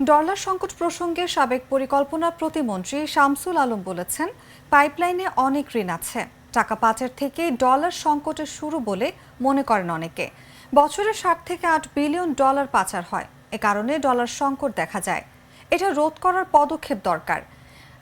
Dollar সংকট প্রসঙ্গে সাবেক পরিকল্পনা প্রতিমন্ত্রী শামসুল আলম বলেছেন, পাইপলাইনে অনেক ঋণ আছে। টাকা পাচার থেকে ডলার সংকটের শুরু বলে মনে করেন অনেকে। বছরে ষাট থেকে আট বিলিয়ন ডলার পাচার হয়। এ কারণে ডলার সংকট দেখা যায়। এটা রোধ করার পদক্ষেপ দরকার।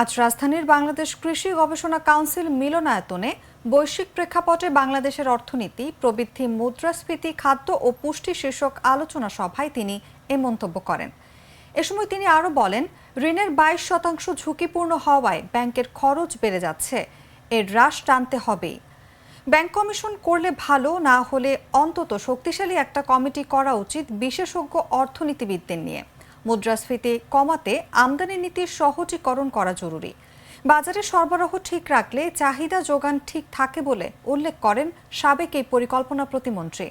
আজ রাজধানীর বাংলাদেশ কৃষি গবেষণা কাউন্সিল মিলনায়তনে বৈশ্বিক প্রেক্ষাপটে বাংলাদেশের অর্থনীতি, প্রবৃদ্ধি, মুদ্রাস্ফীতি, খাদ্য ও পুষ্টি শীর্ষক আলোচনা সভায় তিনি এ মন্তব্য করেন। এ সময় তিনি আরও বলেন, ঋণের বাইশ শতাংশ ঝুঁকিপূর্ণ হওয়ায় ব্যাংকের খরচ বেড়ে যাচ্ছে, এর হ্রাস টানতে হবেই। ব্যাংক কমিশন করলে ভালো, না হলে অন্তত শক্তিশালী একটা কমিটি করা উচিত বিশেষজ্ঞ অর্থনীতিবিদদের নিয়ে। মুদ্রাস্ফীতি কমাতে আমদানি নীতির সহজীকরণ করা জরুরি। বাজারে সরবরাহ ঠিক রাখলে চাহিদা যোগান ঠিক থাকে বলে উল্লেখ করেন সাবেক এই পরিকল্পনা প্রতিমন্ত্রী।